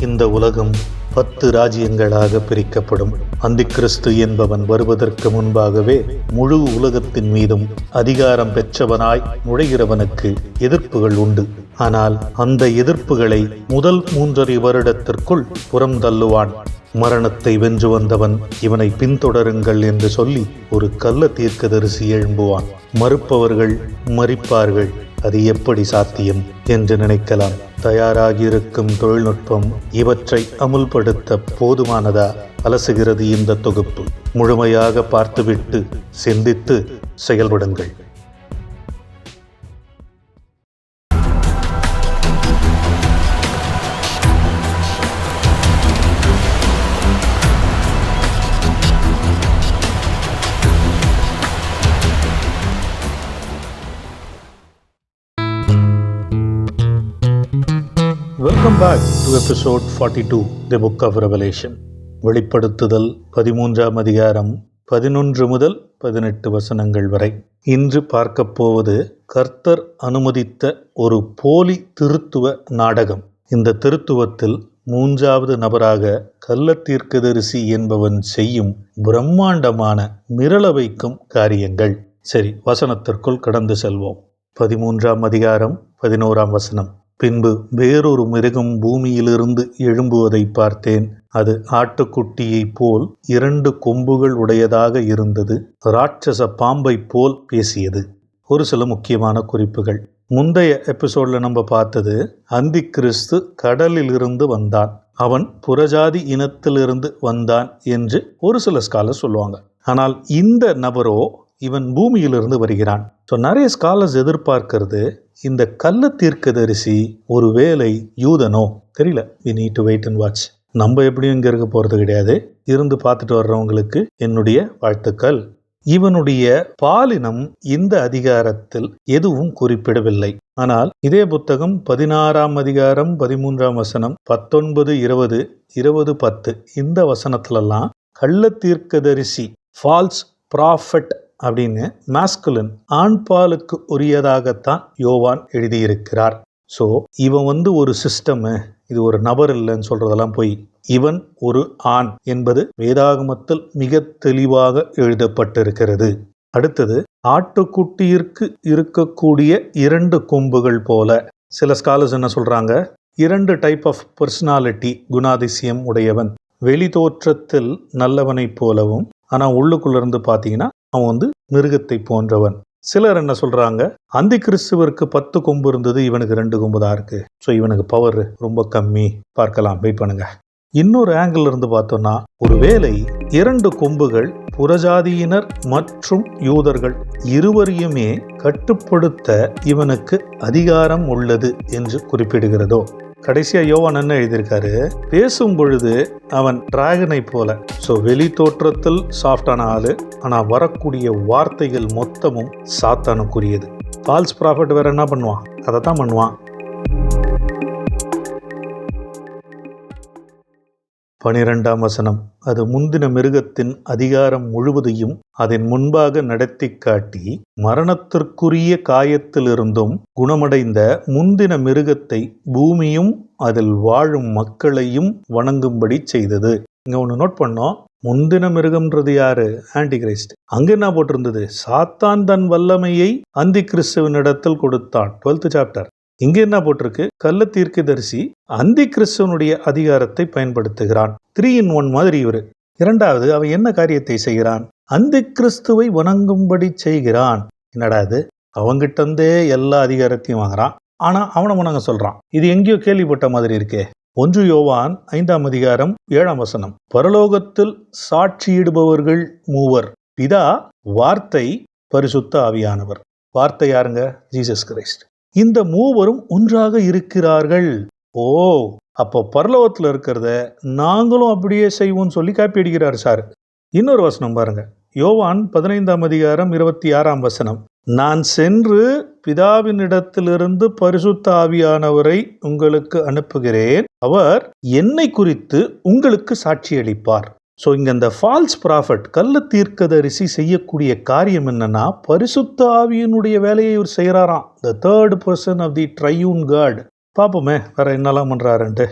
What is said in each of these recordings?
இந்த உலகம் பத்து ராஜ்யங்களாக பிரிக்கப்படும். அந்திக்கிறிஸ்து என்பவன் வருவதற்கு முன்பாகவே முழு உலகத்தின் மீதும் அதிகாரம் பெற்றவனாய் நுழைகிறவனுக்கு எதிர்ப்புகள் உண்டு. ஆனால் அந்த எதிர்ப்புகளை முதல் மூன்றரை வருடத்திற்குள் புறம் தள்ளுவான் மரணத்தை வென்று வந்தவன் இவனை பின்தொடருங்கள் என்று சொல்லி ஒரு கள்ள தீர்க்கதரிசி எழும்புவான். மறுப்பவர்கள் மறிப்பார்கள். அது எப்படி சாத்தியம் என்று நினைக்கலாம். தயாராகியிருக்கும் தொழில்நுட்பம் இவற்றை அமுல்படுத்த போதுமானதா? அலசுகிறது இந்த தொகுப்பு. முழுமையாக பார்த்துவிட்டு சிந்தித்து செயல்படுங்கள். Episode forty two the book of Revelation வெளிப்படுத்துதல் பதிமூன்றாம் அதிகாரம் பதினொன்று முதல் பதினெட்டு வசனங்கள் வரை. இன்று பார்க்கப் போவது கர்த்தர் அனுமதித்த ஒரு போலி திருத்துவ நாடகம். இந்த திருத்துவத்தில் மூன்றாவது நபராக கள்ளத்தீர்க்கதரிசி என்பவன் செய்யும் பிரம்மாண்டமான மிரள வைக்கும் காரியங்கள். சரி வசனத்திற்குள் கடந்து செல்வோம். பதிமூன்றாம் அதிகாரம் பதினோராம் வசனம். பின்பு வேறொரு மிருகம் பூமியிலிருந்து எழும்புவதை பார்த்தேன். அது ஆட்டுக்குட்டியைப் போல் இரண்டு கொம்புகள் உடையதாக இருந்தது. ராட்சச பாம்பைப் போல் பேசியது. ஒரு சில முக்கியமான குறிப்புகள். முந்தைய எபிசோட்ல நம்ம பார்த்தது அந்தி கிறிஸ்து கடலிலிருந்து வந்தான். அவன் புறஜாதி இனத்திலிருந்து வந்தான் என்று ஒரு சில ஸ்காலர் சொல்லுவாங்க. ஆனால் இந்த நபரோ இவன் பூமியிலிருந்து வருகிறான். ஸோ நிறைய ஸ்காலர்ஸ் எதிர்பார்க்கிறது இந்த கள்ள தீர்க்கதரிசி ஒரு வேலை யூதனோ? தெரியல. We need to wait and watch நம்ம எப்படியும் இங்கே இருக்க போகிறது கிடையாது. இருந்து பார்த்துட்டு வர்றவங்களுக்கு என்னுடைய வாழ்த்துக்கள். இவனுடைய பாலினம் இந்த அதிகாரத்தில் எதுவும் குறிப்பிடவில்லை. ஆனால் இதே புத்தகம் பதினாறாம் அதிகாரம் பதிமூன்றாம் வசனம் பத்தொன்பது இருபது இருபது பத்து இந்த வசனத்திலெல்லாம் கள்ள தீர்க்கதரிசி ஃபால்ஸ் ப்ராஃபட் அப்படின்னு மாஸ்குலின் ஆண் பாலுக்கு உரியதாகத்தான் யோவான் எழுதியிருக்கிறார். ஸோ இவன் வந்து ஒரு சிஸ்டமு இது ஒரு நபர் இல்லைன்னு சொல்றதெல்லாம் போய் இவன் ஒரு ஆண் என்பது வேதாகமத்தில் மிக தெளிவாக எழுதப்பட்டிருக்கிறது. அடுத்தது ஆட்டுக்குட்டியிற்கு இருக்கக்கூடிய இரண்டு கொம்புகள் போல சில ஸ்காலர்ஸ் என்ன சொல்றாங்க? இரண்டு டைப் ஆஃப் பர்சனாலிட்டி குணாதிசயம் உடையவன். வெளி தோற்றத்தில் நல்லவனைப் போலவும் ஆனால் உள்ளுக்குள்ளேருந்து பார்த்தீங்கன்னா அவன் வந்து மிருகத்தை போன்றவன். சிலர் என்ன சொல்றாங்க? அந்தி கிறிஸ்துவருக்கு பத்து கொம்பு இருந்தது இவனுக்கு ரெண்டு கொம்பு தான் இருக்கு. ஸோ இவனுக்கு பவர் ரொம்ப கம்மி. பார்க்கலாம் வெயிட் பண்ணுங்க. இன்னொரு ஆங்கிள் இருந்து பார்த்தோம்னா ஒருவேளை இரண்டு கொம்புகள் புறஜாதியினர் மற்றும் யூதர்கள் இருவரையுமே கட்டுப்படுத்த இவனுக்கு அதிகாரம் உள்ளது என்று குறிப்பிடுகிறதோ? கடைசியா யோவான் என்ன எழுதியிருக்காரு? பேசும் பொழுது அவன் டிராகனை போல. ஸோ வெளி தோற்றத்தில் சாஃப்டான ஆளு ஆனால் வரக்கூடிய வார்த்தைகள் மொத்தமும் சாத்தானுக்குரியது. ஃபால்ஸ் ப்ராஃபிட் வேற என்ன பண்ணுவான்? அதை தான் பண்ணுவான். பனிரெண்டாம் வசனம். அது முந்தின மிருகத்தின் அதிகாரம் முழுவதையும் அதன் முன்பாக நடத்தி காட்டி மரணத்திற்குரிய காயத்திலிருந்தும் குணமடைந்த முந்தின மிருகத்தை பூமியும் அதில் வாழும் மக்களையும் வணங்கும்படி செய்தது. இங்க ஒன்று நோட் பண்ணோம். முந்தின மிருகம்ன்றது யாரு? ஆன்டி கிரைஸ்ட் அங்க என்ன போட்டிருந்தது? சாத்தான் தன் வல்லமையை அந்தி கிறிஸ்துவனிடத்தில் கொடுத்தான். டுவெல்த் சாப்டர் இங்க என்ன போட்டிருக்கு? கள்ள தீர்க்கதரிசி அந்தி கிறிஸ்துவனுடைய அதிகாரத்தை பயன்படுத்துகிறான். த்ரீ இன் ஒன் மாதிரி இவர். இரண்டாவது அவன் என்ன காரியத்தை செய்கிறான்? அந்தி கிறிஸ்துவை வணங்கும்படி செய்கிறான். என்னடா இது? அவங்கிட்ட இருந்தே எல்லா அதிகாரத்தையும் வாங்குறான். ஆனா அவனை வணங்க சொல்றான். இது எங்கேயோ கேள்விப்பட்ட மாதிரி இருக்கே. ஒன்று யோவான் ஐந்தாம் அதிகாரம் ஏழாம் வசனம். பரலோகத்தில் சாட்சியிடுபவர்கள் மூவர். பிதா வார்த்தை பரிசுத்த ஆவியானவர். வார்த்தை யாருங்க? Jesus Christ. இந்த மூவரும் ஒன்றாக இருக்கிறார்கள். ஓ அப்போ பரலோகத்தில் இருக்கிறத நாங்களும் அப்படியே செய்வோம்னு சொல்லி காப்பி அடிக்கிறார் சார். இன்னொரு வசனம் பாருங்க. யோவான் பதினைந்தாம் அதிகாரம் இருபத்தி ஆறாம் வசனம். நான் சென்று பிதாவினிடத்திலிருந்து பரிசுத்த ஆவியானவரை உங்களுக்கு அனுப்புகிறேன். அவர் என்னை குறித்து உங்களுக்கு சாட்சியளிப்பார். ஸோ இங்கே இந்த ஃபால்ஸ் ப்ராஃபட் கள்ள தீர்க்கதரிசி செய்யக்கூடிய காரியம் என்னென்னா பரிசுத்த ஆவியினுடைய வேலையை இவர் செய்கிறாராம் the third person of the triune God பார்ப்போமே வேற என்னெல்லாம் பண்ணுறாருன்ட்டு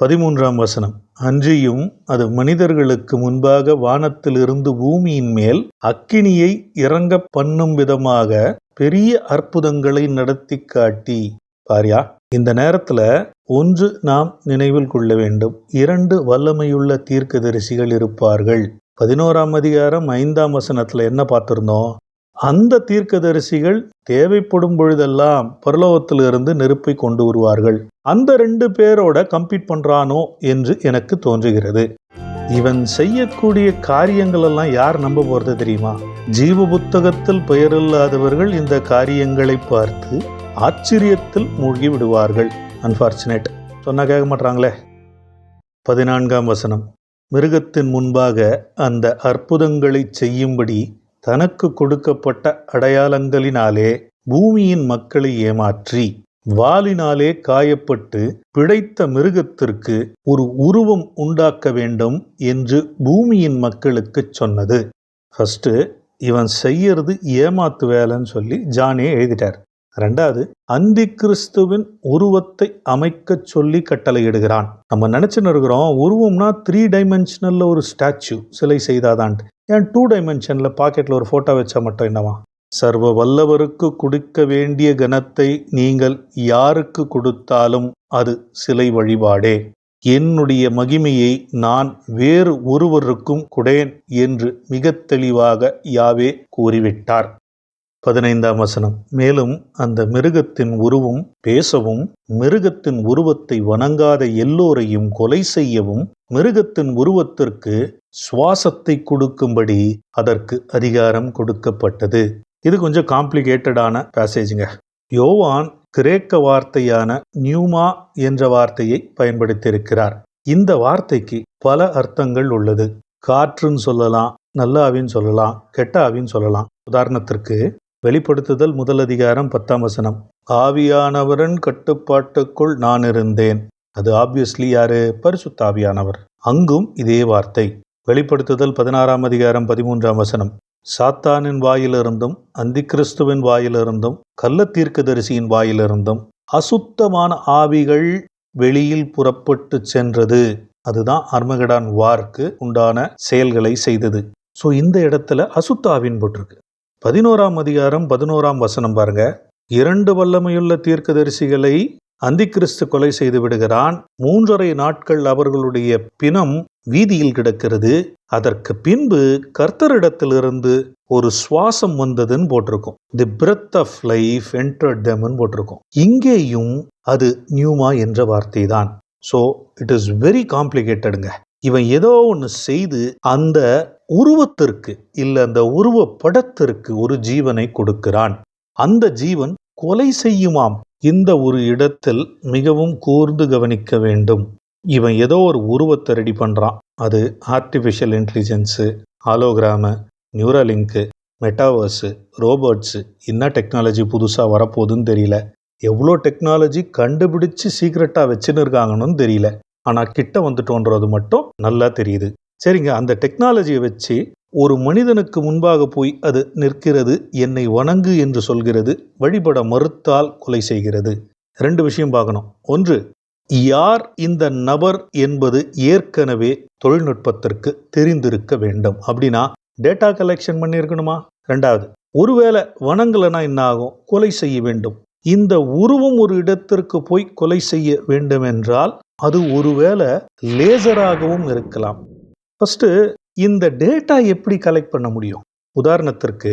பதிமூன்றாம் வசனம். அன்றியும் அது மனிதர்களுக்கு முன்பாக வானத்திலிருந்து பூமியின் மேல் அக்கினியை இறங்க பண்ணும் விதமாக பெரிய அற்புதங்களை நடத்தி காட்டி. பாரியா இந்த நேரத்தில் ஒன்று நாம் நினைவில் கொள்ள வேண்டும். இரண்டு வல்லமையுள்ள தீர்க்கதரிசிகள் இருப்பார்கள். பதினோராம் அதிகாரம் ஐந்தாம் வசனத்தில் என்ன பார்த்துருந்தோம்? அந்த தீர்க்கதரிசிகள் தேவைப்படும் பொழுதெல்லாம் பரலோகத்திலிருந்து நெருப்பை கொண்டு வருவார்கள். அந்த ரெண்டு பேரோட கம்பீட் பண்றானோ என்று எனக்கு தோன்றுகிறது. இவன் செய்யக்கூடிய காரியங்கள் எல்லாம் யார் நம்ப போறது தெரியுமா? ஜீவ புத்தகத்தில் பெயரில்லாதவர்கள் இந்த காரியங்களை பார்த்து ஆச்சரியத்தில் மூழ்கி விடுவார்கள். அன்ஃபார்ச்சுனேட் சொன்னால் கேட்க மாட்டாங்களே பதினான்காம் வசனம். மிருகத்தின் முன்பாக அந்த அற்புதங்களை செய்யும்படி தனக்கு கொடுக்கப்பட்ட அடையாளங்களினாலே பூமியின் மக்களை ஏமாற்றி வாலினாலே காயப்பட்டு பிழைத்த மிருகத்திற்கு ஒரு உருவம் உண்டாக்க வேண்டும் என்று பூமியின் மக்களுக்கு சொன்னது. ஃபஸ்ட்டு இவன் செய்யறது ஏமாத்து வேலைன்னு சொல்லி ஜானே எழுதிட்டார். ரெண்டாவது அந்தி கிறிஸ்துவின் உருவத்தை அமைக்க சொல்லி கட்டளையிடுகிறான். நம்ம நினைச்சுன்னு இருக்கிறோம் உருவம்னா த்ரீ டைமென்ஷனல்ல ஒரு ஸ்டாச்சு சிலை செய்தாதான்ட்டு. ஏன் டூ டைமென்ஷனில் பாக்கெட்ல ஒரு ஃபோட்டோ வச்சா மட்டும் என்னவா? சர்வ வல்லவருக்கு கொடுக்க வேண்டிய கனத்தை நீங்கள் யாருக்கு கொடுத்தாலும் அது சிலை வழிபாடே. என்னுடைய மகிமையை நான் வேறு ஒருவருக்கும் கொடேன் என்று மிக தெளிவாக யாவே கூறிவிட்டார். பதினைந்தாம் வசனம். மேலும் அந்த மிருகத்தின் உருவம் பேசவும் மிருகத்தின் உருவத்தை வணங்காத எல்லோரையும் கொலை செய்யவும் மிருகத்தின் உருவத்திற்கு சுவாசத்தை கொடுக்கும்படி அதற்கு அதிகாரம் கொடுக்கப்பட்டது. இது கொஞ்சம் காம்ப்ளிகேட்டடான பேசேஜுங்க யோவான் கிரேக்க வார்த்தையான நியூமா என்ற வார்த்தையை பயன்படுத்தியிருக்கிறார். இந்த வார்த்தைக்கு பல அர்த்தங்கள் உள்ளது. காற்றுன்னு சொல்லலாம் நல்ல ஆவின்னு சொல்லலாம் கெட்ட ஆவின்னு சொல்லலாம். உதாரணத்திற்கு வெளிப்படுத்துதல் முதல் அதிகாரம் பத்தாம் வசனம். ஆவியானவரின் கட்டுப்பாட்டுக்குள் நான் இருந்தேன். அது ஆப்வியஸ்லி யாரு? பரிசுத்தாவியானவர் அங்கும் இதே வார்த்தை. வெளிப்படுத்துதல் பதினாறாம் அதிகாரம் பதிமூன்றாம் வசனம். சாத்தானின் வாயிலிருந்தும் அந்திகிறிஸ்துவின் வாயிலிருந்தும் கள்ள தீர்க்கதரிசியின் வாயிலிருந்தும் அசுத்தமான ஆவிகள் வெளியில் புறப்பட்டு சென்றது. அதுதான் அர்மகடான் வார்க்கு உண்டான செயல்களை செய்தது. ஸோ இந்த இடத்துல அசுத்தாவின் போட்டிருக்கு. பதினோராம் அதிகாரம் பதினோராம் வசனம் பாருங்க. இரண்டு வல்லமையுள்ள தீர்க்கதரிசிகளை அந்திகிறிஸ்து கொலை செய்து விடுகிறான். மூன்றரை நாட்கள் அவர்களுடைய பிணம் வீதியில் கிடக்கிறது. அதற்கு பின்பு கர்த்தரிடத்திலிருந்து ஒரு சுவாசம் வந்ததுன்னு போட்டிருக்கும். The breath of life entered டெம்னு போட்டிருக்கும். இங்கேயும் அது நியூமா என்ற வார்த்தை தான் ஸோ இட் இஸ் வெரி காம்ப்ளிகேட்டடுங்க இவன் ஏதோ ஒன்று செய்து அந்த உருவத்திற்கு இல்லை அந்த உருவ படத்திற்கு ஒரு ஜீவனை கொடுக்கிறான். அந்த ஜீவன் கொலை செய்யுமாம். இந்த ஒரு இடத்தில் மிகவும் கூர்ந்து கவனிக்க வேண்டும். இவன் ஏதோ ஒரு உருவத்தை ரெடி பண்ணுறான் அது artificial intelligence hologram Neuralink metaverse robots என்ன டெக்னாலஜி புதுசாக வரப்போகுதுன்னு தெரியல. எவ்வளோ டெக்னாலஜி கண்டுபிடிச்சு சீக்ரெட்டாக வச்சுன்னு இருக்காங்கன்னு தெரியல. ஆனால் கிட்ட வந்துட்டோன்றது மட்டும் நல்லா தெரியுது. சரிங்க அந்த டெக்னாலஜியை வச்சு ஒரு மனிதனுக்கு முன்பாக போய் அது நிற்கிறது என்னை வணங்கு என்று சொல்கிறது வழிபட மறுத்தால் கொலை செய்கிறது. ரெண்டு விஷயம் பார்க்கணும். ஒன்று யார் இந்த நபர் என்பது ஏற்கனவே தொழில்நுட்பத்திற்கு தெரிந்திருக்க வேண்டும். அப்படின்னா டேட்டா கலெக்ஷன் பண்ணியிருக்கணுமா? ரெண்டாவது ஒருவேளை வணங்கலைன்னா என்ன ஆகும்? கொலை செய்ய வேண்டும். இந்த உருவம் ஒரு இடத்திற்கு போய் கொலை செய்ய வேண்டும் என்றால் அது ஒருவேளை லேசராகவும் இருக்கலாம். ஃபஸ்ட்டு இந்த டேட்டா எப்படி கலெக்ட் பண்ண முடியும்? உதாரணத்திற்கு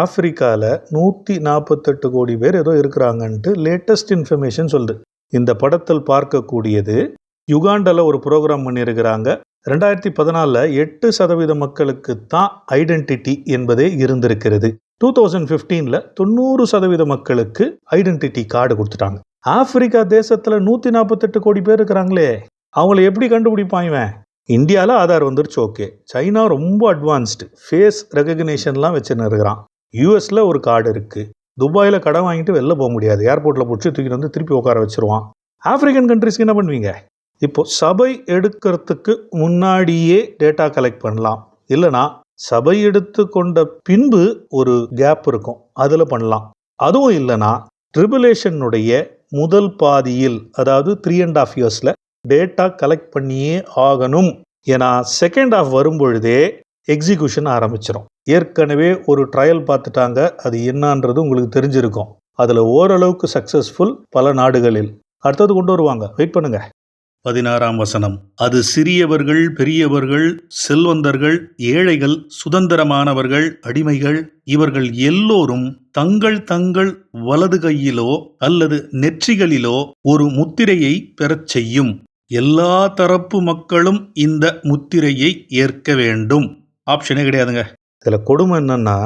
ஆப்பிரிக்காவில் நூற்றி நாற்பத்தெட்டு கோடி பேர் ஏதோ இருக்கிறாங்கன்ட்டு லேட்டஸ்ட் இன்ஃபர்மேஷன் சொல்லுது. இந்த படத்தில் பார்க்கக்கூடியது யுகாண்டாவில் ஒரு ப்ரோக்ராம் பண்ணியிருக்கிறாங்க. ரெண்டாயிரத்தி பதினாலில் எட்டு சதவீத மக்களுக்கு தான் ஐடென்டிட்டி என்பதே இருந்திருக்கிறது. டூ தௌசண்ட் ஃபிஃப்டீனில் தொண்ணூறு சதவீத மக்களுக்கு ஐடென்டிட்டி கார்டு கொடுத்துட்டாங்க. ஆப்பிரிக்கா தேசத்தில் நூற்றி நாற்பத்தெட்டு கோடி பேர் இருக்கிறாங்களே அவங்கள எப்படி கண்டுபிடிப்பான் இவன்? இந்தியாவில் ஆதார் வந்துருச்சு ஓகே. சைனா ரொம்ப அட்வான்ஸ்டு ஃபேஸ் ரெகக்னேஷன்லாம் வச்சுன்னு இருக்கிறான் யூஎஸில் ஒரு கார்டு இருக்குது துபாயில் கடன் வாங்கிட்டு வெளில போக முடியாது. ஏர்போர்ட்டில் பிடிச்சி தூக்கிட்டு வந்து திருப்பி உட்கார வச்சுருவான். ஆஃப்ரிக்கன் கண்ட்ரிஸ்க்கு என்ன பண்ணுவீங்க? இப்போது சபை எடுக்கிறதுக்கு முன்னாடியே டேட்டா கலெக்ட் பண்ணலாம். இல்லைனா சபை எடுத்து கொண்ட பின்பு ஒரு கேப் இருக்கும். அதில் பண்ணலாம். அதுவும் இல்லைனா ட்ரிபுலேஷனுடைய முதல் பாதியில் அதாவது த்ரீ அண்ட் ஆஃப் இயர்ஸில் டேட்டா கலெக்ட் பண்ணியே ஆகணும் ஏன்னா செகண்ட் ஆஃப் வரும்பொழுதே எக்ஸிக்யூஷன் ஆரம்பிச்சிடும் ஏற்கனவே ஒரு ட்ரையல் பார்த்துட்டாங்க அது என்னன்றது உங்களுக்கு தெரிஞ்சிருக்கும். அதில் ஓரளவுக்கு சக்ஸஸ்ஃபுல் பல நாடுகளில். அடுத்தது கொண்டு வருவாங்க. வெயிட் பண்ணுங்க. பதினாறாம் வசனம். அது சிறியவர்கள் பெரியவர்கள் செல்வந்தர்கள் ஏழைகள் சுதந்திரமானவர்கள் அடிமைகள் இவர்கள் எல்லோரும் தங்கள் தங்கள் வலது கையிலோ அல்லது நெற்றிகளிலோ ஒரு முத்திரையை பெறச் செய்யும். எல்லா தரப்பு மக்களும் இந்த முத்திரையை ஏற்க வேண்டும். ஆப்ஷனே கிடையாதுங்க. இதில் கொடுமை என்னன்னா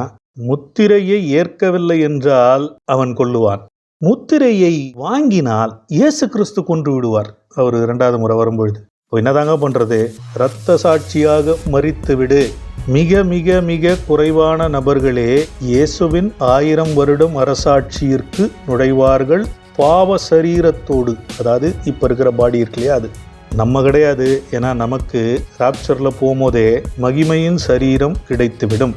முத்திரையை ஏற்கவில்லை என்றால் அவன் கொள்ளுவான் முத்திரையை வாங்கினால் இயேசு கிறிஸ்து கொன்று விடுவார். அவர் இரண்டாவது முறை வரும்பொழுது. இப்போ என்னதாங்க பண்றது? இரத்த சாட்சியாக மறித்து விடு மிக மிக மிக குறைவான நபர்களே இயேசுவின் ஆயிரம் வருடம் அரசாட்சியிற்கு நுழைவார்கள். பாவ சரீரத்தோடு அதாவது இப்போ இருக்கிற பாடி இருக்கு இல்லையா அது நம்ம கிடையாது. ஏன்னா நமக்கு ராப்சரில் போகும்போதே மகிமையின் சரீரம் கிடைத்துவிடும்.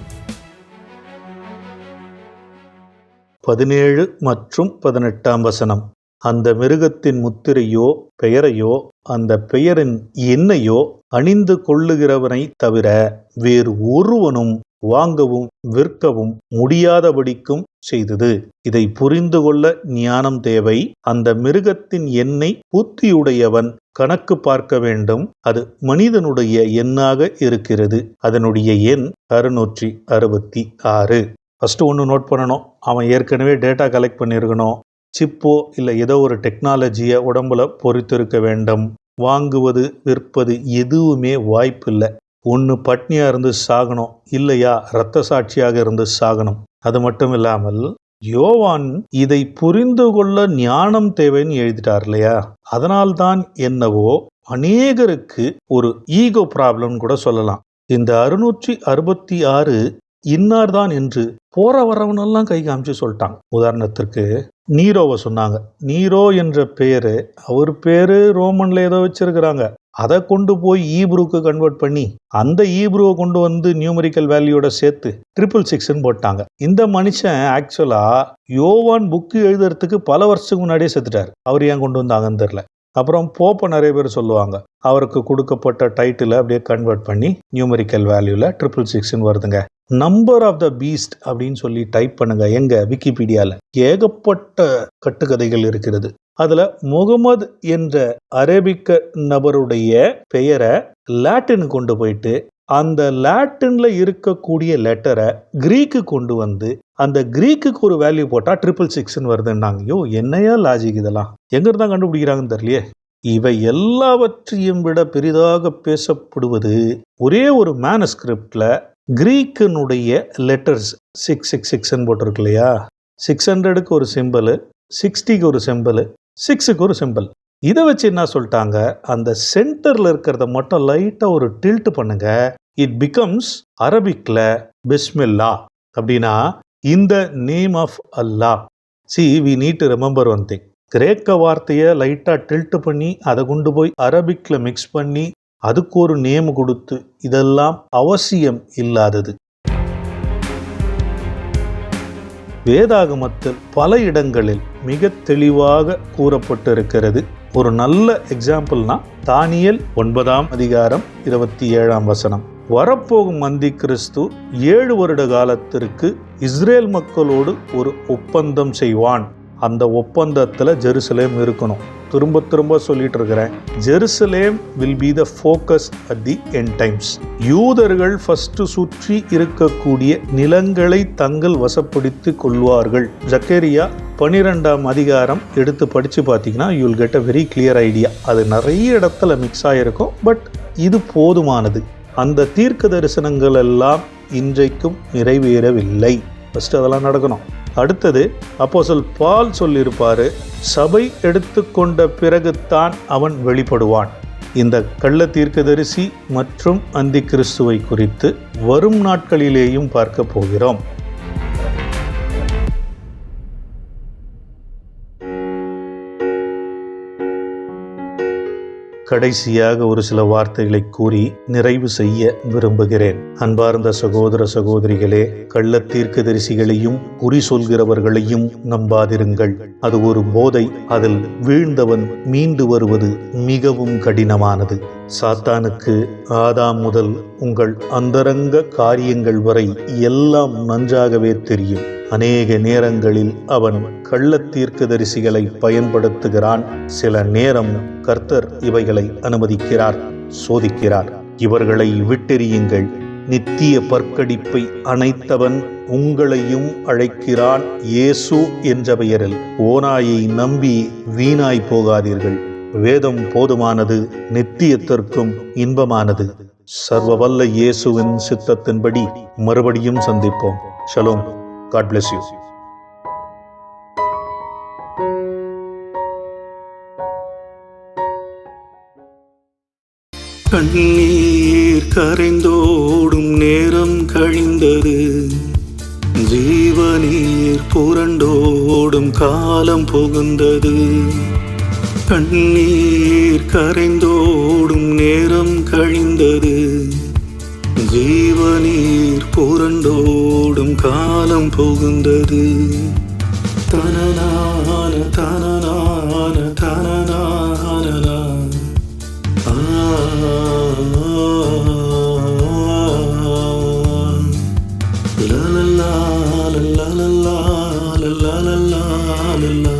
பதினேழு மற்றும் பதினெட்டாம் வசனம். அந்த மிருகத்தின் முத்திரையோ பெயரையோ அந்த பெயரின் எண்ணையோ அணிந்து கொள்ளுகிறவனை தவிர வேறு ஒருவனும் வாங்கவும் விற்கவும் முடியாதபடிக்கும் செய்தது. இதை புரிந்து கொள்ள ஞானம் தேவை. அந்த மிருகத்தின் எண்ணை புத்தியுடையவன் கணக்கு பார்க்க வேண்டும். அது மனிதனுடைய எண்ணாக இருக்கிறது. அதனுடைய எண் அறுநூற்றி அறுபத்தி ஆறு. ஃபஸ்ட்டு ஒன்று நோட் பண்ணணும். அவன் ஏற்கனவே டேட்டா கலெக்ட் பண்ணியிருக்கணும். சிப்போ இல்லை ஏதோ ஒரு டெக்னாலஜியை உடம்புல பொறித்திருக்க வேண்டும். வாங்குவது விற்பது எதுவுமே வாய்ப்பு இல்லை ஒன்று பட்னியாக இருந்து சாகணும் இல்லையா? இரத்த சாட்சியாக இருந்து சாகணும். அது மட்டும் இல்லாமல் யோவான் இதை புரிந்து கொள்ள ஞானம் தேவைன்னு எழுதிட்டார் இல்லையா? அதனால்தான் என்னவோ அநேகருக்கு ஒரு ஈகோ ப்ராப்ளம் கூட சொல்லலாம். இந்த அறுநூற்றி அறுபத்தி ஆறு இன்னார் தான் என்று போற வரவனெல்லாம் கை காமிச்சு சொல்லிட்டாங்க. உதாரணத்திற்கு நீரோவை சொன்னாங்க. நீரோ என்ற பேரு அவர் பேரு ரோமன்ல ஏதோ வச்சிருக்கிறாங்க. அதை கொண்டு போய் ஈப்ரூக்கு கன்வெர்ட் பண்ணி அந்த ஈப்ரூவை கொண்டு வந்து நியூமரிக்கல் வேல்யூட சேர்த்து ட்ரிபிள் சிக்ஸ்ன்னு போட்டாங்க. இந்த மனுஷன் ஆக்சுவலாக யோவான் புக்கு எழுதுறதுக்கு பல வருஷத்துக்கு முன்னாடியே செத்துட்டார். அவர் ஏன் கொண்டு வந்தாங்கன்னு தெரில அப்புறம் போப்பை நிறைய பேர் சொல்லுவாங்க அவருக்கு கொடுக்கப்பட்ட டைட்டிலை அப்படியே கன்வெர்ட் பண்ணி நியூமரிக்கல் வேல்யூவில் ட்ரிபிள் சிக்ஸ்ன்னு வருதுங்க. நம்பர் ஆஃப் த பீஸ்ட் அப்படின்னு சொல்லி டைப் பண்ணுங்க. எங்க? விக்கிபீடியாவில் ஏகப்பட்ட கட்டுக்கதைகள் இருக்கிறது. அதுல முகமது என்ற அரேபிக்க நபருடைய பெயரை லாட்டின் கொண்டு போயிட்டு அந்த லாட்டின்ல இருக்கக்கூடிய லெட்டரை கிரீக்கு கொண்டு வந்து அந்த கிரீக்குக்கு ஒரு வேல்யூ போட்டா ட்ரிபிள் சிக்ஸ்ன்னு வருதுன்னாங்க. ஐயோ என்னையா லாஜிக் இதெல்லாம்? எங்க இருந்தா கண்டுபிடிக்கிறாங்கன்னு தெரியலையே. இவை எல்லாவற்றையும் விட பெரிதாக பேசப்படுவது ஒரே ஒரு மேனஸ்கிரிப்ட்ல கிரீக்கினுடைய லெட்டர்ஸ் சிக்ஸ் சிக்ஸ் சிக்ஸ்ன்னு போட்டிருக்கு இல்லையா? சிக்ஸ் ஹண்ட்ரடுக்கு ஒரு சிம்பிள் சிக்ஸ்டிக்கு ஒரு சிம்பிள் சிக்ஸுக்கு ஒரு சிம்பிள் இதை வச்சு என்ன சொல்லிட்டாங்க? அந்த சென்டரில் இருக்கிறத மட்டும் லைட்டாக ஒரு டில்ட் பண்ணுங்க. இட் பிகம்ஸ் அரபிக்கில் பிஸ்மில்லா அப்படின்னா இந்த name of Allah see we need to remember one thing கிரேக்க வார்த்தையை லைட்டாக டில்ட் பண்ணி அதை கொண்டு போய் அரபிக்கில் மிக்ஸ் பண்ணி அதுக்கு ஒரு நேம் கொடுத்து இதெல்லாம் அவசியம் இல்லாதது. வேதாகமத்தில் பல இடங்களில் மிக தெளிவாக கூறப்பட்டிருக்கிறது. ஒரு நல்ல எக்ஸாம்பிள்னா தானியல் ஒன்பதாம் அதிகாரம் இருபத்தி ஏழாம் வசனம். வரப்போகும் மந்தி கிறிஸ்து ஏழு வருட காலத்திற்கு இஸ்ரேல் மக்களோடு ஒரு ஒப்பந்தம் செய்வான். அந்த ஒப்பந்தத்தில் ஜெருசலேம் இருக்கணும். திரும்ப திரும்ப சொல்லிட்டு இருக்கிறேன். Jerusalem will be the focus at the end times யூதர்கள் ஃபஸ்ட்டு சுற்றி இருக்கக்கூடிய நிலங்களை தங்கள் வசப்படுத்தி கொள்வார்கள். ஜக்கேரியா பனிரெண்டாம் அதிகாரம் எடுத்து படித்து பார்த்தீங்கன்னா you'll get a very clear idea அது நிறைய இடத்துல மிக்ஸ் ஆகிருக்கும் பட் இது போதுமானது. அந்த தீர்க்க தரிசனங்கள் எல்லாம் இன்றைக்கும் நிறைவேறவில்லை. ஃபஸ்ட்டு அதெல்லாம் நடக்கணும். அடுத்தது அப்போசல் பால் சொல்லியிருப்பாரு சபை எடுத்துக்கொண்ட பிறகுத்தான் அவன் வெளிப்படுவான். இந்த கள்ள தீர்க்கதரிசி மற்றும் அந்தி கிறிஸ்துவை குறித்து வரும் நாட்களிலேயும் பார்க்க போகிறோம். கடைசியாக ஒரு சில வார்த்தைகளை கூறி நிறைவு செய்ய விரும்புகிறேன். அன்பார்ந்த சகோதர சகோதரிகளே கள்ள தீர்க்கதரிசிகளையும் குறி சொல்கிறவர்களையும் நம்பாதிருங்கள். அது ஒரு போதை அதில் வீழ்ந்தவன் மீண்டு வருவது மிகவும் கடினமானது. சாத்தானுக்கு ஆதாம் முதல் உங்கள் அந்தரங்க காரியங்கள் வரை எல்லாம் நன்றாகவே தெரியும். அநேக நேரங்களில் அவன் கள்ள தீர்க்கதரிசிகளை பயன்படுத்துகிறான். சில நேரம் கர்த்தர் இவைகளை அனுமதிக்கிறார் சோதிக்கிறார். இவர்களை விட்டெறியுங்கள். நித்திய பற்கடிப்பை அணைத்தவன் உங்களையும் அழைக்கிறான். இயேசு என்ற பெயரில் ஓனாயை நம்பி வீணாய் போகாதீர்கள். வேதம் போதுமானது நித்தியத்திற்கும் இன்பமானது. சர்வவல்ல இயேசுவின் சித்தத்தின்படி மறுபடியும் சந்திப்போம். ஷலோம். காட் பிளஸ் யூ கண்ணீர் கரைந்தோடும் நேரம் கழிந்தது. ஜீவநீர் புரண்டோடும் காலம் புகுந்தது. கண்ணீர் கரைந்தோடும் நேரம் கழிந்தது. ஜீவநீர் പോരണ്ടോടും കാലം പോകുന്നത് തനനാന തനനാന തനനാന ആ ലാല